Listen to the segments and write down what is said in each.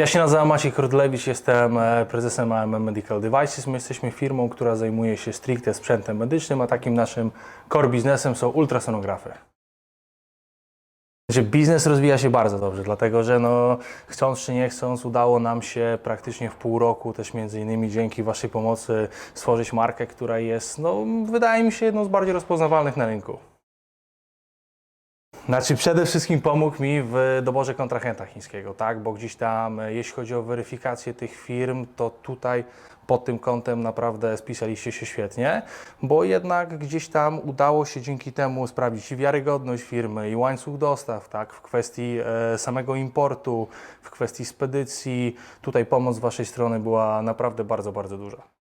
ja się nazywam Maciej Kordlewicz, jestem e, prezesem AMM Medical Devices. My jesteśmy firmą, która zajmuje się stricte sprzętem medycznym, a takim naszym core biznesem są ultrasonografy. Znaczy, biznes rozwija się bardzo dobrze, dlatego że no, chcąc czy nie chcąc, udało nam się praktycznie w pół roku, też między innymi dzięki Waszej pomocy, stworzyć markę, która jest, no, wydaje mi się, jedną z bardziej rozpoznawalnych na rynku. Znaczy przede wszystkim pomógł mi w doborze kontrahenta chińskiego, tak? Bo gdzieś tam, e, jeśli chodzi o weryfikację tych firm, to tutaj pod tym kątem naprawdę spisaliście się świetnie, bo jednak gdzieś tam udało się dzięki temu sprawdzić i wiarygodność firmy, i łańcuch dostaw, tak? W kwestii e, samego importu, w kwestii spedycji. Tutaj pomoc z Waszej strony była naprawdę bardzo, bardzo duża.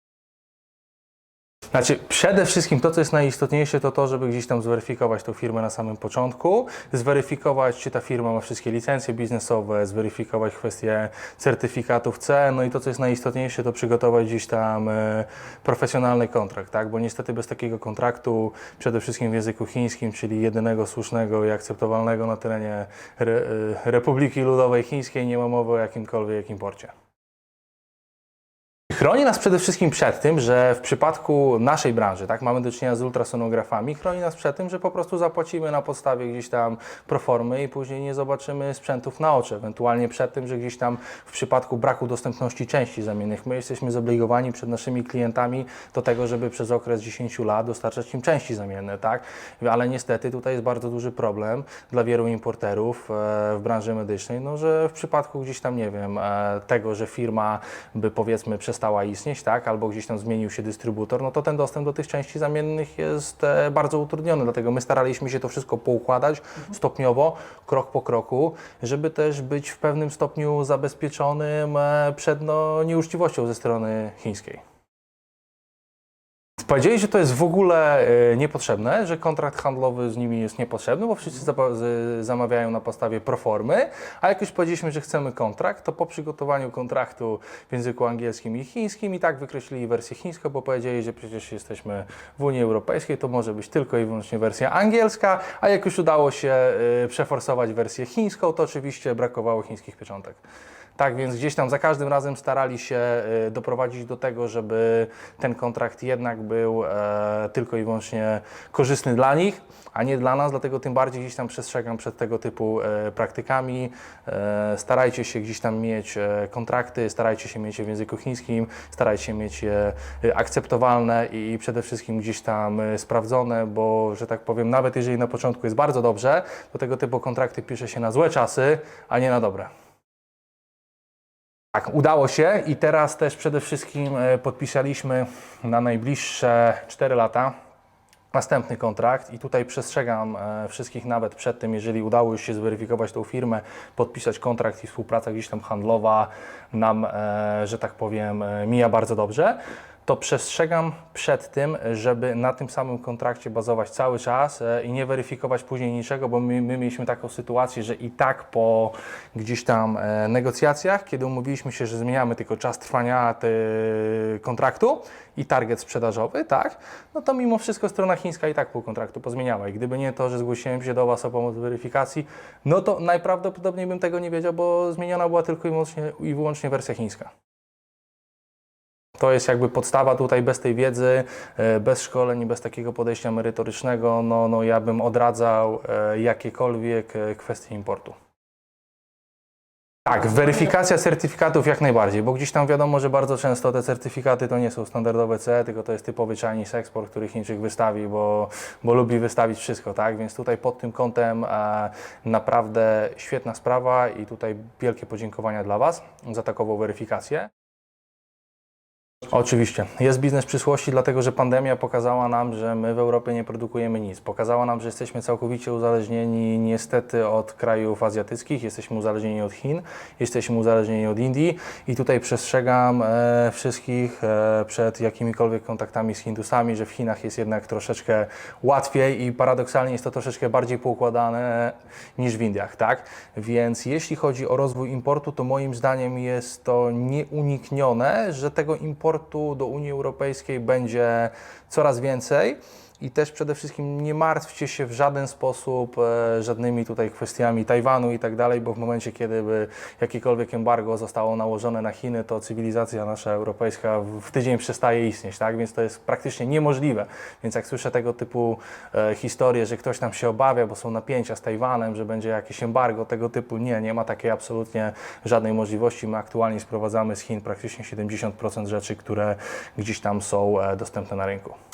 Znaczy, przede wszystkim to, co jest najistotniejsze, to to, żeby gdzieś tam zweryfikować tą firmę na samym początku, zweryfikować, czy ta firma ma wszystkie licencje biznesowe, zweryfikować kwestie certyfikatów C, no i to, co jest najistotniejsze, to przygotować gdzieś tam e, profesjonalny kontrakt, tak? Bo niestety bez takiego kontraktu, przede wszystkim w języku chińskim, czyli jedynego słusznego i akceptowalnego na terenie Re, e, Republiki Ludowej Chińskiej, nie ma mowy o jakimkolwiek imporcie. Chroni nas przede wszystkim przed tym, że w przypadku naszej branży, tak, mamy do czynienia z ultrasonografami, chroni nas przed tym, że po prostu zapłacimy na podstawie gdzieś tam proformy i później nie zobaczymy sprzętów na oczy. Ewentualnie przed tym, że gdzieś tam w przypadku braku dostępności części zamiennych, my jesteśmy zobligowani przed naszymi klientami do tego, żeby przez okres 10 lat dostarczać im części zamienne, tak? Ale niestety tutaj jest bardzo duży problem dla wielu importerów e, w branży medycznej, no, że w przypadku gdzieś tam, nie wiem, e, tego, że firma by powiedzmy przestała istnieć, tak, albo gdzieś tam zmienił się dystrybutor, no to ten dostęp do tych części zamiennych jest e, bardzo utrudniony. Dlatego my staraliśmy się to wszystko poukładać stopniowo, krok po kroku, żeby też być w pewnym stopniu zabezpieczonym e, przed no, nieuczciwością ze strony chińskiej. Powiedzieli, że to jest w ogóle e, niepotrzebne, że kontrakt handlowy z nimi jest niepotrzebny, bo wszyscy zamawiają na podstawie proformy, a jak już powiedzieliśmy, że chcemy kontrakt, to po przygotowaniu kontraktu w języku angielskim i chińskim i tak wykreślili wersję chińską, bo powiedzieli, że przecież jesteśmy w Unii Europejskiej, to może być tylko i wyłącznie wersja angielska, a jak już udało się e, przeforsować wersję chińską, to oczywiście brakowało chińskich pieczątek. Tak więc gdzieś tam za każdym razem starali się e, doprowadzić do tego, żeby ten kontrakt jednak był e, tylko i wyłącznie korzystny dla nich, a nie dla nas, dlatego tym bardziej gdzieś tam przestrzegam przed tego typu e, praktykami. E, starajcie się gdzieś tam mieć kontrakty, starajcie się mieć je w języku chińskim, starajcie się mieć je akceptowalne i przede wszystkim gdzieś tam sprawdzone, bo że tak powiem, nawet jeżeli na początku jest bardzo dobrze, to tego typu kontrakty pisze się na złe czasy, a nie na dobre. Tak, udało się i teraz też przede wszystkim e, podpisaliśmy na najbliższe 4 lata następny kontrakt i tutaj przestrzegam e, wszystkich nawet przed tym, jeżeli udało już się zweryfikować tą firmę, podpisać kontrakt i współpraca gdzieś tam handlowa nam, e, że tak powiem, mija bardzo dobrze, to przestrzegam przed tym, żeby na tym samym kontrakcie bazować cały czas e, i nie weryfikować później niczego, bo my, my mieliśmy taką sytuację, że i tak po gdzieś tam e, negocjacjach, kiedy umówiliśmy się, że zmieniamy tylko czas trwania te, kontraktu i target sprzedażowy, tak, no to mimo wszystko strona chińska i tak pół kontraktu pozmieniała i gdyby nie to, że zgłosiłem się do Was o pomoc w weryfikacji, no to najprawdopodobniej bym tego nie wiedział, bo zmieniona była tylko i wyłącznie, i wyłącznie wersja chińska. To jest jakby podstawa tutaj bez tej wiedzy, e, bez szkoleń bez takiego podejścia merytorycznego, no, no ja bym odradzał e, jakiekolwiek e, kwestie importu. Tak, weryfikacja certyfikatów jak najbardziej, bo gdzieś tam wiadomo, że bardzo często te certyfikaty to nie są standardowe CE, tylko to jest typowy Chinese export, który Chińczyk wystawi, bo, bo lubi wystawić wszystko, tak? Więc tutaj pod tym kątem e, naprawdę świetna sprawa i tutaj wielkie podziękowania dla Was za takową weryfikację. Oczywiście. Jest biznes przyszłości, dlatego że pandemia pokazała nam, że my w Europie nie produkujemy nic. Pokazała nam, że jesteśmy całkowicie uzależnieni niestety od krajów azjatyckich, jesteśmy uzależnieni od Chin, jesteśmy uzależnieni od Indii i tutaj przestrzegam e, wszystkich e, przed jakimikolwiek kontaktami z Hindusami, że w Chinach jest jednak troszeczkę łatwiej i paradoksalnie jest to troszeczkę bardziej poukładane niż w Indiach, tak? Więc jeśli chodzi o rozwój importu, to moim zdaniem jest to nieuniknione, że tego importu do Unii Europejskiej będzie coraz więcej. I też przede wszystkim nie martwcie się w żaden sposób e, żadnymi tutaj kwestiami Tajwanu i tak dalej, bo w momencie, kiedy by jakiekolwiek embargo zostało nałożone na Chiny, to cywilizacja nasza europejska w, w tydzień przestaje istnieć, tak? Więc to jest praktycznie niemożliwe. Więc jak słyszę tego typu e, historie, że ktoś tam się obawia, bo są napięcia z Tajwanem, że będzie jakieś embargo tego typu, nie, nie ma takiej absolutnie żadnej możliwości. My aktualnie sprowadzamy z Chin praktycznie 70% rzeczy, które gdzieś tam są e, dostępne na rynku.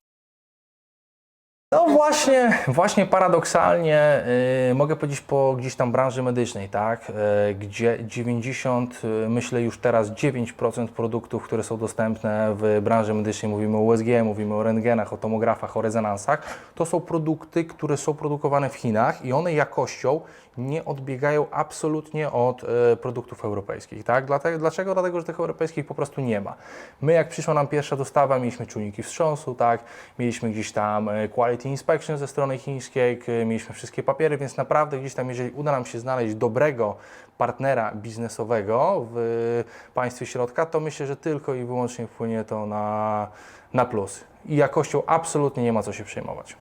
No właśnie, właśnie paradoksalnie y, mogę powiedzieć po gdzieś tam branży medycznej, tak, y, gdzie 90, y, myślę już teraz 9% produktów, które są dostępne w branży medycznej, mówimy o USG, mówimy o rentgenach, o tomografach, o rezonansach, to są produkty, które są produkowane w Chinach i one jakością nie odbiegają absolutnie od e, produktów europejskich. Tak? Dlaczego? Dlatego, że tych europejskich po prostu nie ma. My, jak przyszła nam pierwsza dostawa, mieliśmy czujniki wstrząsu, tak? mieliśmy gdzieś tam e, quality inspection ze strony chińskiej, mieliśmy wszystkie papiery, więc naprawdę gdzieś tam, jeżeli uda nam się znaleźć dobrego partnera biznesowego w państwie środka, to myślę, że tylko i wyłącznie wpłynie to na, na plus. I jakością absolutnie nie ma co się przejmować.